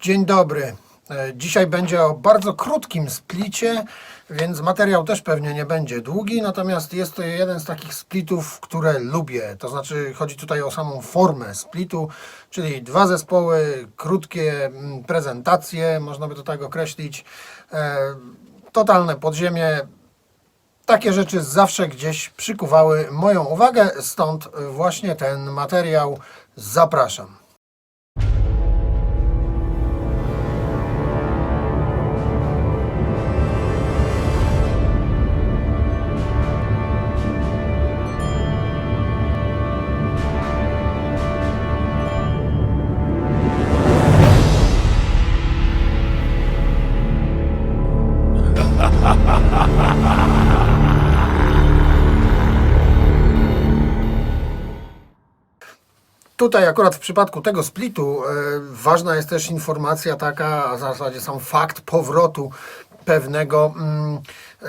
Dzień dobry. E, Dzisiaj będzie o bardzo krótkim splicie, więc materiał też pewnie nie będzie długi, natomiast jest to jeden z takich splitów, które lubię. To znaczy chodzi tutaj o samą formę splitu, czyli dwa zespoły, krótkie mm, prezentacje, można by to tak określić, e, totalne podziemie, takie rzeczy zawsze gdzieś przykuwały moją uwagę, stąd właśnie ten materiał. Zapraszam. Tutaj akurat w przypadku tego splitu e, ważna jest też informacja taka, a w zasadzie sam fakt powrotu pewnego mm, e,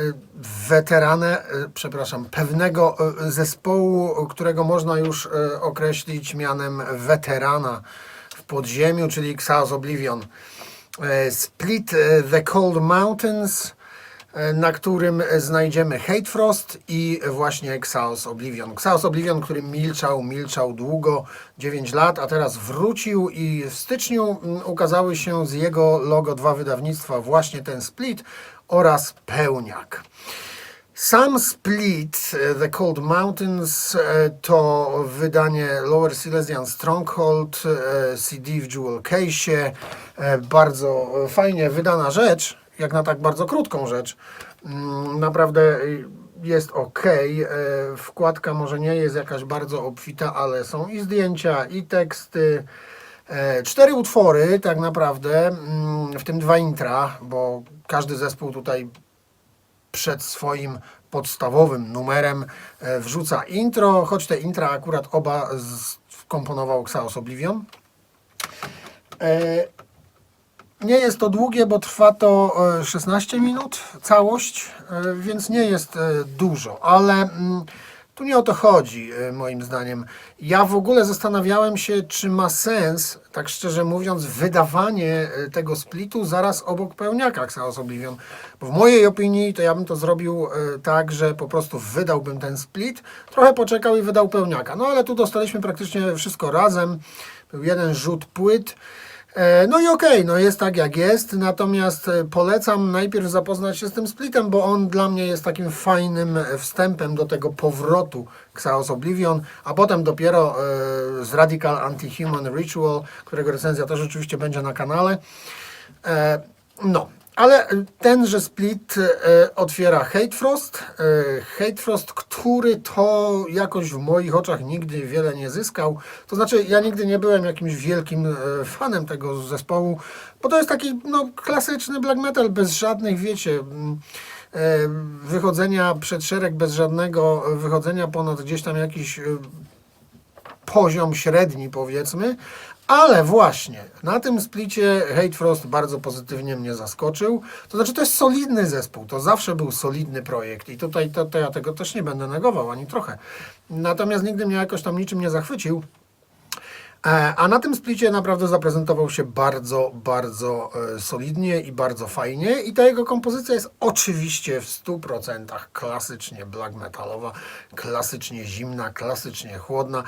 weterana, e, przepraszam, pewnego zespołu, którego można już określić mianem weterana w podziemiu, czyli Xaos Oblivion. Split The Cold Mountains, na którym znajdziemy Hate Frost i właśnie Xaos Oblivion. Xaos Oblivion, który milczał, milczał długo, 9 lat, a teraz wrócił i w styczniu mm, ukazały się z jego logo dwa wydawnictwa, właśnie ten Split oraz Pełniak. Sam Split, e, The Cold Mountains, e, to wydanie Lower Silesian Stronghold, e, CD w Jewel Case. Bardzo fajnie wydana rzecz, jak na tak bardzo krótką rzecz. Mm, Naprawdę y, jest ok. Wkładka może nie jest jakaś bardzo obfita, ale są i zdjęcia, i teksty. E, Cztery utwory, tak naprawdę, mm, w tym dwa intra, bo każdy zespół tutaj przed swoim podstawowym numerem e, wrzuca intro, choć te intra akurat oba skomponował Xaos Oblivion. E, Nie jest to długie, bo trwa to e, 16 minut całość, e, więc nie jest e, dużo, ale mm, tu nie o to chodzi, e, moim zdaniem. Ja w ogóle zastanawiałem się, czy ma sens, tak szczerze mówiąc, wydawanie e, tego splitu zaraz obok pełniaka Xaos Oblivion. Bo w mojej opinii to ja bym to zrobił e, tak, że po prostu wydałbym ten split, trochę poczekał i wydał pełniaka. No ale tu dostaliśmy praktycznie wszystko razem. Był jeden rzut płyt. E, No i okej, no jest tak jak jest, natomiast e, polecam najpierw zapoznać się z tym splitem, bo on dla mnie jest takim fajnym e, wstępem do tego powrotu Xaos Oblivion, a potem dopiero z Radical Anti-Human Ritual, którego recenzja też oczywiście będzie na kanale. No, ale tenże split e, otwiera Hate Frost. E, Hate Frost, który to jakoś w moich oczach nigdy wiele nie zyskał. To znaczy, ja nigdy nie byłem jakimś wielkim e, fanem tego zespołu, bo to jest taki no, klasyczny black metal bez żadnych, wiecie. Wychodzenia przed szereg bez żadnego, wychodzenia ponad gdzieś tam jakiś poziom średni, powiedzmy. Ale właśnie, na tym splicie Hate Frost bardzo pozytywnie mnie zaskoczył. To znaczy, to jest solidny zespół, to zawsze był solidny projekt i tutaj to, to ja tego też nie będę negował ani trochę. Natomiast nigdy mnie jakoś tam niczym nie zachwycił. E, A na tym splicie naprawdę zaprezentował się bardzo, bardzo e, solidnie i bardzo fajnie. I ta jego kompozycja jest oczywiście w 100% klasycznie black metalowa, klasycznie zimna, klasycznie chłodna.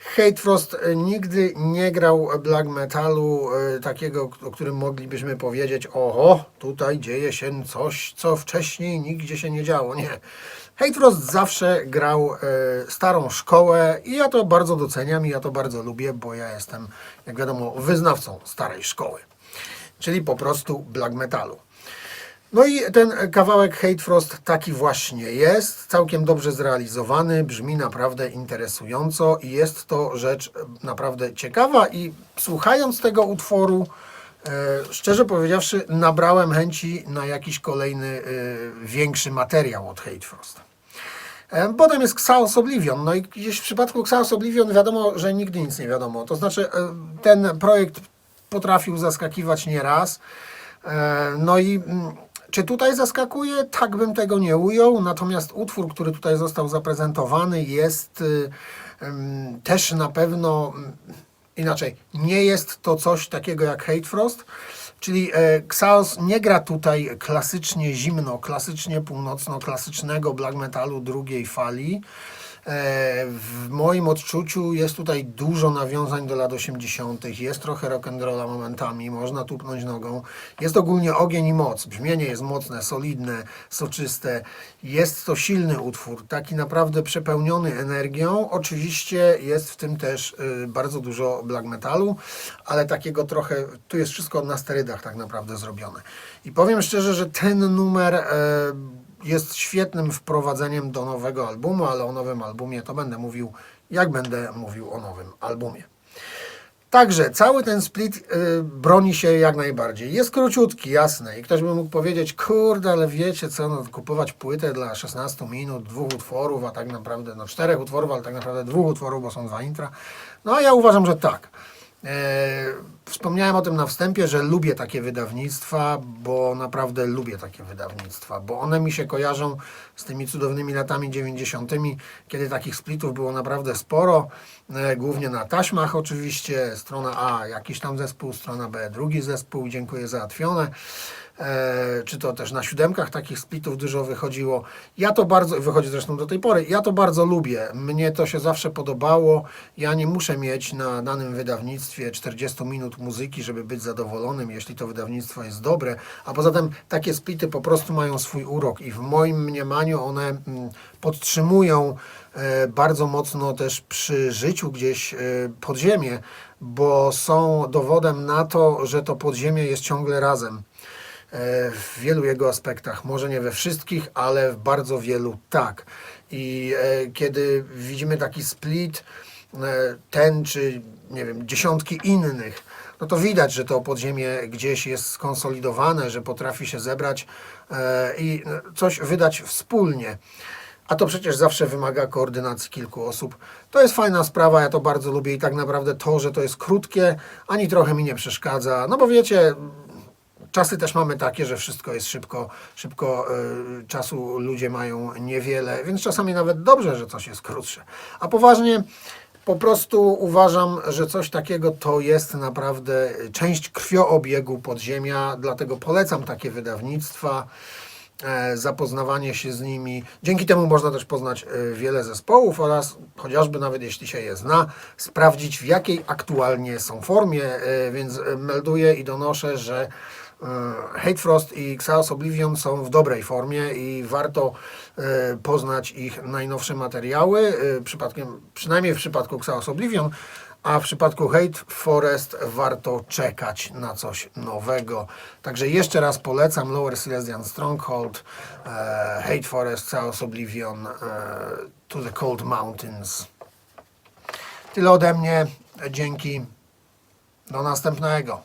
Hate Frost e, nigdy nie grał black metalu e, takiego, o którym moglibyśmy powiedzieć, oho, tutaj dzieje się coś, co wcześniej nigdzie się nie działo. Nie. Hate Frost zawsze grał e, starą szkołę i ja to bardzo doceniam i ja to bardzo lubię, bo ja jestem, jak wiadomo, wyznawcą starej szkoły, czyli po prostu black metalu. No i ten kawałek Hate Frost taki właśnie jest, całkiem dobrze zrealizowany, brzmi naprawdę interesująco i jest to rzecz naprawdę ciekawa i słuchając tego utworu, e, szczerze powiedziawszy, nabrałem chęci na jakiś kolejny e, większy materiał od Hate Frost. E, Potem jest Xaos Oblivion. No i gdzieś w przypadku Xaos Oblivion wiadomo, że nigdy nic nie wiadomo. To znaczy, ten projekt potrafił zaskakiwać nieraz. No i mm, czy tutaj zaskakuje? Tak bym tego nie ujął. Natomiast utwór, który tutaj został zaprezentowany, jest y, też na pewno. inaczej, nie jest to coś takiego jak Hate Frost, czyli e, Xaos nie gra tutaj klasycznie zimno, klasycznie północno, klasycznego black metalu drugiej fali. E, W moim odczuciu jest tutaj dużo nawiązań do lat 80., jest trochę rock'n'rolla momentami, można tupnąć nogą. Jest ogólnie ogień i moc. Brzmienie jest mocne, solidne, soczyste. Jest to silny utwór, taki naprawdę przepełniony energią. Oczywiście jest w tym też y, bardzo dużo black metalu, ale takiego trochę, tu jest wszystko na sterydach tak naprawdę zrobione. I powiem szczerze, że ten numer e, jest świetnym wprowadzeniem do nowego albumu, ale o nowym albumie to będę mówił, jak będę mówił o nowym albumie. Także cały ten split y, broni się jak najbardziej. Jest króciutki, jasne. I ktoś by mógł powiedzieć, kurde, ale wiecie co, no, kupować płytę dla 16 minut, dwóch utworów, a tak naprawdę, no czterech utworów, ale tak naprawdę dwóch utworów, bo są dwa intra. No a ja uważam, że tak. E, Wspomniałem o tym na wstępie, że lubię takie wydawnictwa, bo naprawdę lubię takie wydawnictwa, bo one mi się kojarzą z tymi cudownymi latami 90., kiedy takich splitów było naprawdę sporo, e, głównie na taśmach oczywiście, strona A jakiś tam zespół, strona B drugi zespół, dziękuję. E, czy to też na siódemkach takich splitów dużo wychodziło. Ja to bardzo, wychodzi zresztą do tej pory, ja to bardzo lubię. Mnie to się zawsze podobało. Ja nie muszę mieć na danym wydawnictwie 40 minut muzyki, żeby być zadowolonym, jeśli to wydawnictwo jest dobre. A poza tym takie splity po prostu mają swój urok i w moim mniemaniu one mm, podtrzymują e, bardzo mocno też przy życiu gdzieś e, podziemie, bo są dowodem na to, że to podziemie jest ciągle razem e, w wielu jego aspektach. Może nie we wszystkich, ale w bardzo wielu tak. I e, kiedy widzimy taki split, e, ten czy nie wiem, dziesiątki innych, no to widać, że to podziemie gdzieś jest skonsolidowane, że potrafi się zebrać e, i e, coś wydać wspólnie. A to przecież zawsze wymaga koordynacji kilku osób. To jest fajna sprawa, ja to bardzo lubię i tak naprawdę to, że to jest krótkie, ani trochę mi nie przeszkadza. No bo wiecie, czasy też mamy takie, że wszystko jest szybko, szybko y, czasu ludzie mają niewiele, więc czasami nawet dobrze, że coś jest krótsze. A poważnie, po prostu uważam, że coś takiego to jest naprawdę część krwioobiegu podziemia, dlatego polecam takie wydawnictwa e, zapoznawanie się z nimi. Dzięki temu można też poznać e, wiele zespołów oraz chociażby nawet jeśli się je zna, sprawdzić w jakiej aktualnie są formie, e, więc e, melduję i donoszę, że e, Hate Frost i Xaos Oblivion są w dobrej formie i warto e, poznać ich najnowsze materiały, e, przypadkiem, przynajmniej w przypadku Xaos Oblivion, a w przypadku Hate Forest warto czekać na coś nowego. Także jeszcze raz polecam Lower Silesian Stronghold, e, Hate Forest, Chaos Oblivion, e, To the Cold Mountains. Tyle ode mnie. Dzięki. Do następnego.